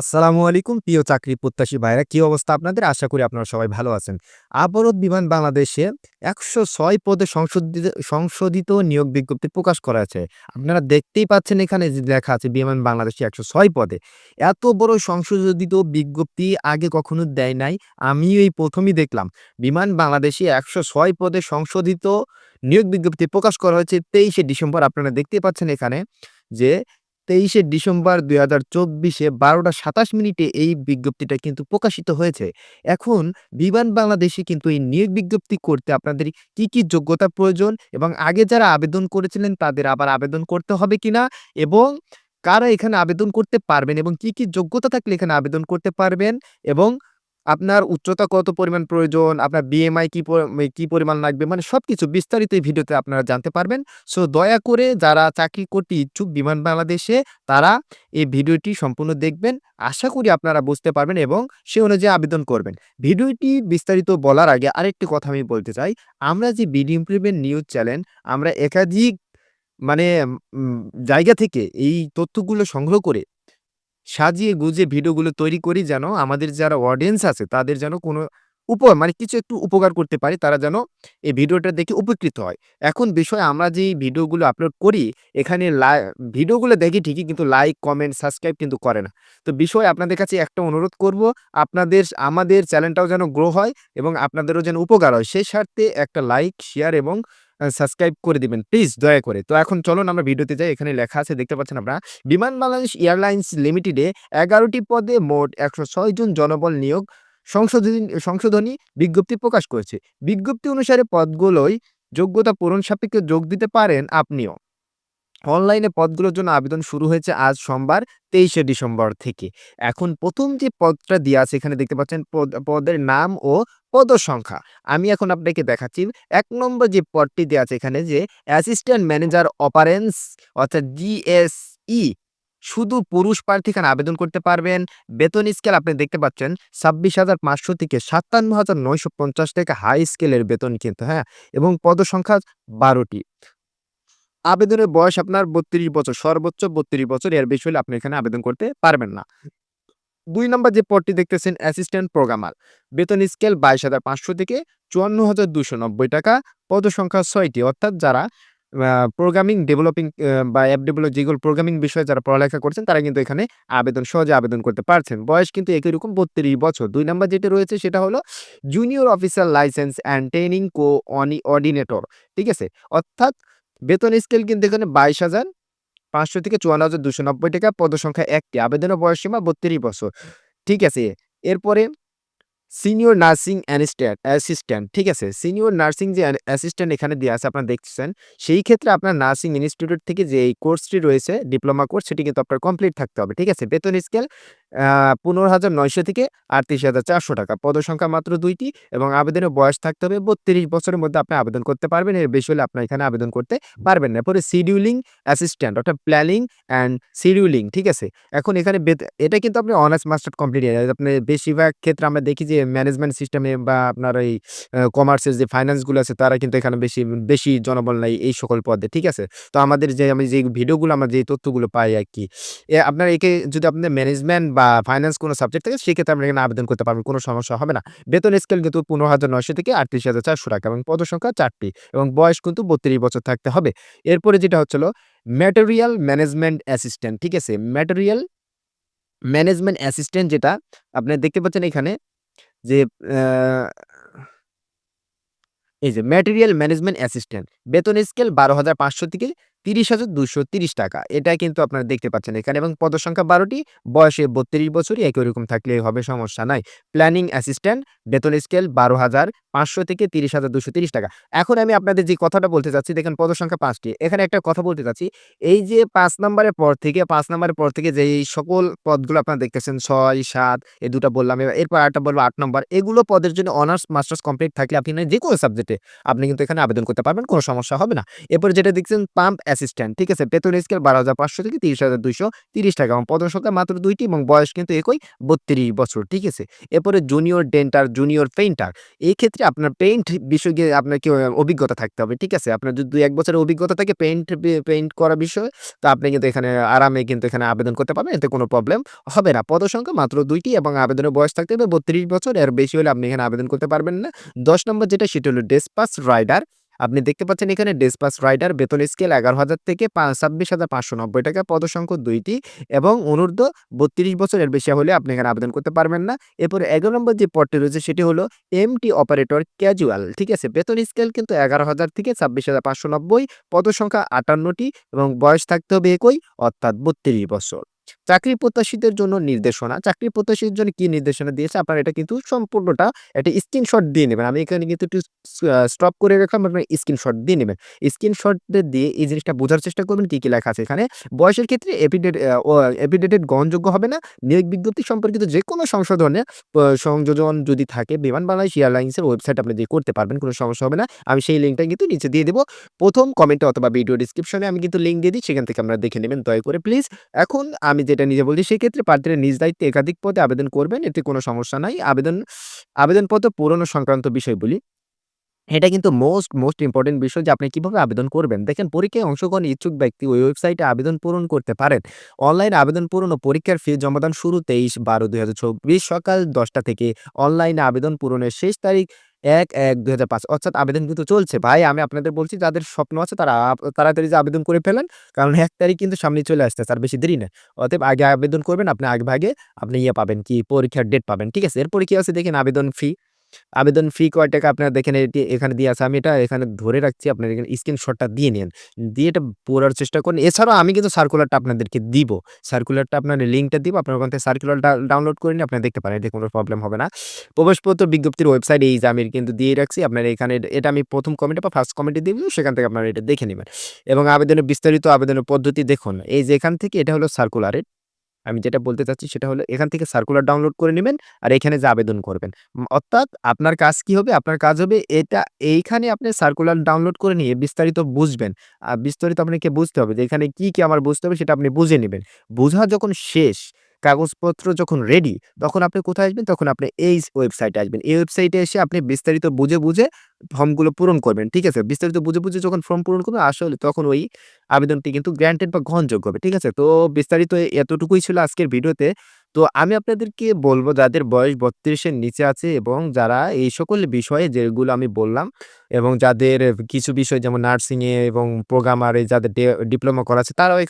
আসসালামু আলাইকুম, প্রিয় চাকরি প্রত্যাশী ভাইরা কি অবস্থা আপনাদের? আশা করি আপনারা সবাই ভালো আছেন। আবরত বিমান বাংলাদেশে একশো ছয় পদে সংশোধিত সংশোধিত নিয়োগ বিজ্ঞপ্তি প্রকাশ করা আছে। আপনারা দেখতেই পাচ্ছেন এখানে যে লেখা আছে, বিমান বাংলাদেশে একশো ছয় পদে। এত বড় সংশোধিত বিজ্ঞপ্তি আগে কখনো দেয় নাই, আমিও এই প্রথমই দেখলাম। বিমান বাংলাদেশে একশো ছয় পদে সংশোধিত নিয়োগ বিজ্ঞপ্তি প্রকাশ করা হয়েছে তেইশে ডিসেম্বর। আপনারা দেখতেই পাচ্ছেন এখানে যে তেইশে ডিসেম্বর দুই হাজার চব্বিশে বারোটা সাতাশ মিনিটে এই বিজ্ঞপ্তিটা কিন্তু প্রকাশিত হয়েছে। এখন বিমান বাংলাদেশে কিন্তু এই নিয়োগ বিজ্ঞপ্তি করতে আপনাদের কি কি যোগ্যতা প্রয়োজন এবং আগে যারা আবেদন করেছিলেন তাদের আবার আবেদন করতে হবে কিনা এবং কারা এখানে আবেদন করতে পারবেন এবং কি কি যোগ্যতা থাকলে এখানে আবেদন করতে পারবেন এবং আপনার উচ্চতা কত পরিমাণ প্রয়োজন, আপনার বিএমআই কি কি পরিমাণ লাগবে মানে সব কিছু বিস্তারিত এই ভিডিওতে আপনারা জানতে পারবেন। সো দয়া করে যারা চাকরি করতে ইচ্ছুক বিমান বাংলাদেশে তারা এই ভিডিওটি সম্পূর্ণ দেখবেন। আশা করি আপনারা বুঝতে পারবেন এবং সে অনুযায়ী আবেদন করবেন। ভিডিওটি বিস্তারিত বলার আগে আরেকটি কথা আমি বলতে চাই। আমরা যে বিডি ইমপ্রুভমেন্ট নিউজ চ্যানেল আমরা একাধিক মানে জায়গা থেকে এই তথ্যগুলো সংগ্রহ করে সাজিয়ে গুজিয়ে ভিডিওগুলো তৈরি করি যেন আমাদের যারা অডিয়েন্স আছে তাদের যেন কোনো উপ মানে কিছু একটু উপকার করতে পারি তারা যেন এই ভিডিওটা দেখে উপকৃত হয়। এখন বিষয় আমরা যেই ভিডিওগুলো আপলোড করি এখানে ভিডিওগুলো দেখি ঠিকই কিন্তু লাইক, কমেন্ট, সাবস্ক্রাইব কিন্তু করে না। তো বিষয় আপনাদের কাছে একটা অনুরোধ করব আপনাদের আমাদের চ্যানেলটাও যেন গ্রো হয় এবং আপনাদেরও যেন উপকার হয় সেই স্বার্থে একটা লাইক, শেয়ার এবং সাবস্ক্রাইব করে দিবেন প্লিজ দয়া করে। তো এখন চলুন আমরা ভিডিওতে যাই। এখানে লেখা আছে, দেখতে পাচ্ছেন আমরা বিমান বাংলাদেশ এয়ারলাইন্স লিমিটেডে এগারোটি পদে মোট ১০৬ জন জনবল নিয়োগ সংশোধনী সংশোধনী বিজ্ঞপ্তি প্রকাশ করেছে। বিজ্ঞপ্তি অনুসারে পদগুলোয় যোগ্যতা পূরণ সাপেক্ষে যোগ দিতে পারেন আপনিও। অনলাইনে পদগুলোর জন্য আবেদন শুরু হয়েছে আজ সোমবার ২৩শে ডিসেম্বর থেকে। এখন প্রথম যে পদটা দেয়া আছে এখানে দেখতে পাচ্ছেন পদ পদের নাম ও পদসংখ্যা। আমি এখন আপনাকে দেখাচ্ছি এক নম্বর যে পদটি দেওয়া আছে এখানে যে অ্যাসিস্ট্যান্ট ম্যানেজার অপারেন্স অর্থাৎ জিএসই শুধু পুরুষ প্রার্থী এখানে আবেদন করতে পারবেন। বেতন স্কেল আপনি দেখতে পাচ্ছেন ২৬,৫০০ থেকে সাতান্ন হাজার নয়শো পঞ্চাশ থেকে হাই স্কেলের বেতন কিন্তু হ্যাঁ? এবং পদসংখ্যা ১২ টি। আবেদনের বয়স আপনার ৩২ বছর, সর্বোচ্চ ৩২ বছর। এর বেশি হলে আপনি এখানে আবেদন করতে পারবেন না। দুই নম্বর যে পদটি দেখতেছেন অ্যাসিস্ট্যান্ট প্রোগ্রামার। বেতন স্কেল ২২,৫০০ থেকে ৫৪,২৯০ টাকা। পদসংখ্যা ৬ টি অর্থাৎ যারা প্রোগ্রামিং ডেভেলপিং বা অ্যাপ ডেভেলপ যেগুলো প্রোগ্রামিং বিষয়ে যারা পড়ালেখা করছেন তারা কিন্তু এখানে আবেদন সহজে আবেদন করতে পারছেন। বয়স কিন্তু একই রকম ৩২ বছর। দুই নম্বর যেটা রয়েছে সেটা হলো junior officer licence and training coordinator. ঠিক আছে? অর্থাৎ বেতন স্কেল কিন্তু এখানে ২২,৫০০ থেকে ৫৪,২৯০ টাকা। পদসংখ্যা ১ টি। আবেদনের বয়সসীমা ৩২ বছর। ঠিক আছে? এরপরে সিনিয়র নার্সিং অ্যানিস্ট্যান্ট অ্যাসিস্ট্যান্ট ঠিক আছে? সিনিয়র নার্সিং যে অ্যাসিস্ট্যান্ট এখানে দেওয়া আছে আপনারা দেখছেন সেই ক্ষেত্রে আপনার নার্সিং ইনস্টিটিউট থেকে যে এই কোর্সটি রয়েছে ডিপ্লোমা কোর্স সেটি কিন্তু আপনার কমপ্লিট থাকতে হবে। ঠিক আছে? বেতন স্কেল আ ১৫,৯০০ থেকে ৩৮,৪০০ টাকা। পদসংখ্যা মাত্র দুইটি এবং আবেদনের বয়স থাকতে হবে ৩২ বছরের মধ্যে আপনি আবেদন করতে পারবেন। এর বেশি হলে আপনার এখানে আবেদন করতে পারবেন না। পরে শিডিউলিং অ্যাসিস্ট্যান্ট অর্থাৎ প্ল্যানিং অ্যান্ড শিডিউলিং ঠিক আছে? এখন এখানে এটা কিন্তু আপনি অনার্স মাস্টার্স কমপ্লিট আপনি বেশিরভাগ ক্ষেত্রে আমরা দেখি যে ম্যানেজমেন্ট সিস্টেমে বা আপনার এই কমার্সের যে ফাইন্যান্সগুলো আছে তারা কিন্তু এখানে বেশি বেশি জনবল নাই এই সকল পদে। ঠিক আছে? তো আমাদের যে আমি যে ভিডিওগুলো আমরা যে তথ্যগুলো পাই আর কি আপনার একে যদি আপনার ম্যানেজমেন্ট বা ফাইন্যান্স কোনো সাবজেক্ট থাকে সেক্ষেত্রে আপনি এখানে আবেদন করতে পারবেন। কোনো সমস্যা হবে না। বেতন স্কেল কিন্তু ১৫,৯০০ থেকে ৩৮,৪০০ টাকা এবং পদসংখ্যা চারটি এবং বয়স কিন্তু ৩২ বছর থাকতে হবে। এরপরে যেটা হচ্ছে হলো ম্যাটেরিয়াল ম্যানেজমেন্ট অ্যাসিস্ট্যান্ট ঠিক আছে? ম্যাটেরিয়াল ম্যানেজমেন্ট অ্যাসিস্ট্যান্ট যেটা আপনি দেখতে পাচ্ছেন এখানে যে এই যে ম্যাটেরিয়াল ম্যানেজমেন্ট অ্যাসিস্ট্যান্ট। বেতন স্কেল ১২,৫০০ থেকে ৩০,২৩০ টাকা। এটা কিন্তু আপনারা দেখতে পাচ্ছেন এখানে এবং পদসংখ্যা বারোটি বয়সে ৩২ বছরই একই রকম থাকলে হবে সমস্যা নাই। প্ল্যানিং অ্যাসিস্ট্যান্ট বেতন স্কেল ১২,৫০০ থেকে ৩০,২৩০ টাকা। এখন আমি আপনাদের যে কথাটা বলতে চাচ্ছি দেখেন পদসংখ্যা পাঁচটি এখানে একটা কথা বলতে চাচ্ছি। এই যে পাঁচ নম্বরের পর থেকে পাঁচ নম্বরের পর থেকে যেই সকল পদগুলো আপনারা দেখতেছেন ৬, ৭ এই ২ টা বললাম। এরপর আরেকটা বলব আট নম্বর। এগুলো পদের জন্য অনার্স মাস্টার্স কমপ্লিট থাকলে আপনি যে কোনো সাবজেক্টে আপনি কিন্তু এখানে আবেদন করতে পারবেন। কোনো সমস্যা হবে না। এরপরে যেটা দেখছেন পাম্প অ্যাসিস্ট্যান্ট। ঠিক আছে? বেতন স্কেল ১২,৫০০ থেকে ৩০,২৩০ টাকা এবং পদের সংখ্যা মাত্র দুইটি এবং বয়স কিন্তু একই ৩২ বছর। ঠিক আছে? এরপরে জুনিয়র ডেন্টার, জুনিয়র পেইন্টার। এই ক্ষেত্রে আপনার পেইন্ট বিষয়ে গিয়ে আপনাকে অভিজ্ঞতা থাকতে হবে। ঠিক আছে? আপনার যদি ২-১ বছরের অভিজ্ঞতা থাকে পেইন্ট পেইন্ট করা বিষয়ে তো আপনি কিন্তু এখানে আরামে কিন্তু এখানে আবেদন করতে পারবেন। এতে কোনো প্রবলেম হবে না। পদসংখ্যা মাত্র দুইটি এবং আবেদনের বয়স থাকতে হবে ৩২ বছর। এর বেশি হলে আপনি এখানে আবেদন করতে পারবেন না। ১০ নম্বর যেটা সেটা হলো ডেসপাচ রাইডার। আপনি দেখতে পাচ্ছেন এখানে ডেসপাচ রাইডার বেতন স্কেল ১১,০০০ থেকে পা ২৬,৫৯০ টাকা। পদের সংখ্যা ২ দুইটি এবং অনূর্ধ্ব বত্রিশ বছরের বেশি হলে আপনি এখানে আবেদন করতে পারবেন না। এরপরে ১১ নম্বর যে পদটি রয়েছে সেটি হলো এমটি অপারেটর ক্যাজুয়াল। ঠিক আছে? বেতন স্কেল কিন্তু ১১,০০০ থেকে ছাব্বিশ হাজার পাঁচশো নব্বই পদসংখ্যা আটান্নটি এবং বয়স থাকতে হবে একই অর্থাৎ ৩২ বছর। চাকরি প্রত্যাশীদের জন্য নির্দেশনা। চাকরি প্রত্যাশীদের জন্য কি নির্দেশনা দিয়েছে আপনারা এটা কিন্তু সম্পূর্ণটা একটা স্ক্রিনশট দিয়ে নেবেন আমি এখানে কিন্তু একটু স্টপ করে রাখলাম আপনার স্ক্রিনশট দিয়ে নিবেন। স্ক্রিনশট দিয়ে এই জিনিসটা বোঝার চেষ্টা করবেন কী কী লেখা আছে এখানে। বয়সের ক্ষেত্রে এপিডেট এফিডেটেড গ্রহণযোগ্য হবে না। নিয়োগ বিজ্ঞপ্তি সম্পর্কিত যেকোনো সংশোধনে, প, সংযোজন যদি থাকে, বিমান বাংলাদেশ এয়ারলাইন্সের ওয়েবসাইট আপনি দিয়ে করতে পারবেন। কোনো সমস্যা হবে না। আমি সেই লিঙ্কটা কিন্তু নিচে দিয়ে দেবো প্রথম কমেন্টে অথবা ভিডিও ডেসক্রিপশনে আমি কিন্তু লিঙ্ক দিয়ে দিই। সেখান থেকে আপনারা দেখে নিবেন দয়া করে প্লিজ। এখন আমি যেটা নিজে বলছি সেক্ষেত্রে প্রার্থীরা নিজ দায়িত্বে একাধিক পদে আবেদন করবেন। এতে কোনো সমস্যা নাই। আবেদন আবেদনপত্র পূরণ সংক্রান্ত বিষয় বলি। এটা কিন্তু মোস্ট, মোস্ট ইম্পর্টেন্ট বিষয় যে আপনি কীভাবে আবেদন করবেন। দেখেন পরীক্ষায় অংশগ্রহণ ইচ্ছুক ব্যক্তি ওই ওয়েবসাইটে আবেদন পূরণ করতে পারেন। অনলাইনে আবেদন পূরণ ও পরীক্ষার ফি জমাদান শুরু ২৩/১২/২০২৪ সকাল দশটা থেকে। অনলাইনে আবেদন পূরণের শেষ তারিখ ১-১-২০০৫ অর্থাৎ আবেদন কিন্তু চলছে। ভাই, আমি আপনাদের বলছি, যাদের স্বপ্ন আছে তারা, তাড়াতাড়ি যে আবেদন করে ফেলেন। কারণ এক তারিখ কিন্তু সামনে চলে আসতে আর বেশি দেরি না। অতএব আগে আবেদন করবেন। আপনি আগে ভাগে আপনি ইয়ে পাবেন কি, পরীক্ষার ডেট পাবেন। ঠিক আছে? এরপরে কি আছে দেখেন আবেদন ফি। আবেদন ফি কয় টাকা আপনারা দেখেন এটি এখানে দিয়ে আছে। আমি এটা এখানে ধরে রাখছি। আপনারা এখানে স্ক্রিনশটটা দিয়ে নিয়েন। দিয়ে এটা পড়ার চেষ্টা করেন। এছাড়াও আমি কিন্তু সার্কুলারটা আপনাদেরকে দিব। সার্কুলারটা আপনার লিঙ্কটা দিব। আপনার ওখান থেকে সার্কুলার ডাউনলোড করে নিয়ে আপনারা দেখতে পারেন। এতে কোনো প্রবলেম হবে না। প্রবেশপত্র বিজ্ঞপ্তির ওয়েবসাইট এই যে আমি কিন্তু দিয়ে রাখছি। আপনারা এখানে এটা আমি প্রথম কমেন্টে বা ফার্স্ট কমেন্টে দিয়ে দিব। সেখান থেকে আপনারা এটা দেখে নেবেন এবং আবেদনের বিস্তারিত আবেদনের পদ্ধতি দেখুন। এই যে এখান থেকে এটা হলো সার্কুলারের। আমি যেটা বলতে চাচ্ছি সেটা হলো এখান থেকে সার্কুলার ডাউনলোড করে নেবেন আর এখানে যে আবেদন করবেন। অর্থাৎ আপনার কাজ কি হবে? আপনার কাজ হবে এটা এইখানে আপনি সার্কুলার ডাউনলোড করে নিয়ে বিস্তারিত বুঝবেন। আর বিস্তারিত আপনাকে বুঝতে হবে যে এখানে কি, কি আমার বুঝতে হবে সেটা আপনি বুঝে নেবেন বোঝা যখন শেষ, কাগজপত্র যখন রেডি তখন আপনি কোথায় আসবেন? তখন আপনি এই ওয়েবসাইটে আসবেন। এই ওয়েবসাইটে এসে আপনি বিস্তারিত বুঝে, বুঝে ফর্মগুলো পূরণ করবেন। ঠিক আছে? বিস্তারিত বুঝে, বুঝে যখন ফর্ম পূরণ করবেন আসলে তখন ওই আবেদনটি কিন্তু গ্রান্টেড বা গ্রহণযোগ্য হবে। ঠিক আছে? তো বিস্তারিত এতটুকুই ছিল আজকের ভিডিওতে। তো আমি আপনাদেরকে বলব যাদের বয়স বত্রিশের নিচে আছে এবং যারা এই সকল বিষয়ে যেগুলো আমি বললাম এবং যাদের কিছু বিষয় যেমন নার্সিং এ এবং প্রোগ্রামারে যাদের ডিপ্লোমা করা আছে তারাও এখা